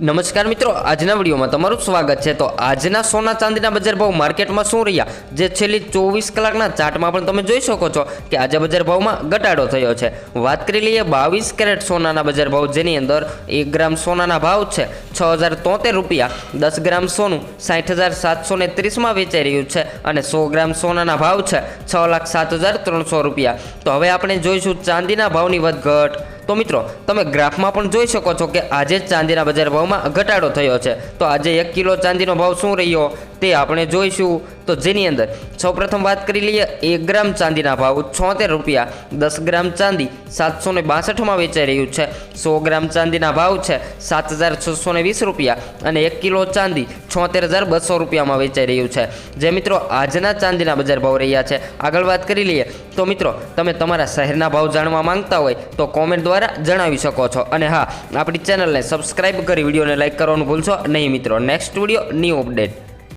નમસ્કાર મિત્રો, આજના વિડીયોમાં તમારું સ્વાગત છે. તો આજના સોના ચાંદીના બજાર ભાવ માર્કેટમાં શું રહ્યા? જે છેલ્લી ચોવીસ કલાકના ચાર્ટમાં પણ તમે જોઈ શકો છો કે આજે બજાર ભાવમાં ઘટાડો થયો છે. વાત કરી લઈએ બાવીસ કેરેટ સોનાના બજાર ભાવ, જેની અંદર એક ગ્રામ સોનાના ભાવ છે છ હજાર તોતેર રૂપિયા, દસ ગ્રામ સોનું સાઠ હજાર સાતસો ને ત્રીસમાં વેચાઈ રહ્યું છે અને સો ગ્રામ સોનાના ભાવ છે છ લાખ સાત હજાર ત્રણસો રૂપિયા. તો હવે આપણે જોઈશું ચાંદીના ભાવની વધઘટ. તો મિત્રો, તમે ગ્રાફમાં પણ જોઈ શકો છો કે આજે ચાંદીના બજાર ભાવમાં ઘટાડો થયો છે. તો આજે એક કિલો ચાંદીનો ભાવ શું રહ્યો? તે આપણે જોઈશું. તો જેની અંદર સૌપ્રથમ વાત કરી લઈએ, એક ગ્રામ ચાંદીના ભાવ છોતેર રૂપિયા, દસ ગ્રામ ચાંદી સાતસો ને બાસઠમાં વેચાઈ રહ્યું છે. સો ગ્રામ ચાંદીના ભાવ છે સાત હજાર છસો ને વીસ રૂપિયા અને એક કિલો ચાંદી છોતેર હજાર બસો રૂપિયામાં વેચાઈ રહ્યું છે. જે મિત્રો આજના ચાંદીના બજાર ભાવ રહ્યા છે. આગળ વાત કરી લઈએ. તો મિત્રો, તમે તમારા શહેરના ભાવ જાણવા માંગતા હોય તો કોમેન્ટ દ્વારા જણાવી શકો છો. અને હા, આપણી ચેનલને સબસ્ક્રાઈબ કરી વિડીયોને લાઇક કરવાનું ભૂલશો નહીં મિત્રો. Next video new update